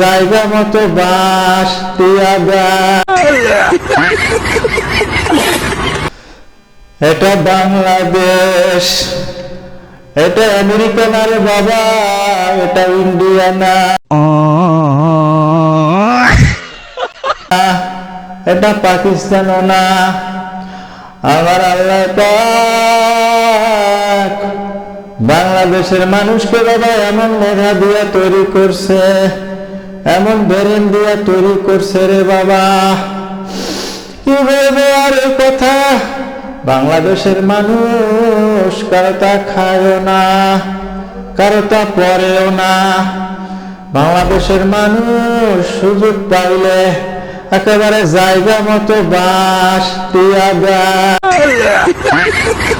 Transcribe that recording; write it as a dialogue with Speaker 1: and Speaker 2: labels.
Speaker 1: জায়গা মতো বাস এটা বাংলাদেশ, এটা আমেরিকা না রে বাবা, এটা ইন্ডিয়া না এটা পাকিস্তানও না। আমার আল্লাহ বাংলাদেশের মানুষকে বাবা এমন মেধা দিয়া তৈরি করছে। এমন বেরেন দিয়া তৈরি করছে রে বাবা। কি বলব আর কথা? বাংলাদেশের মানুষ কারও তা খায়ও না, কারও তা পরেও না। বাংলাদেশের মানুষ সুযোগ পাইলে একেবারে জায়গা মতো বাস দিয়া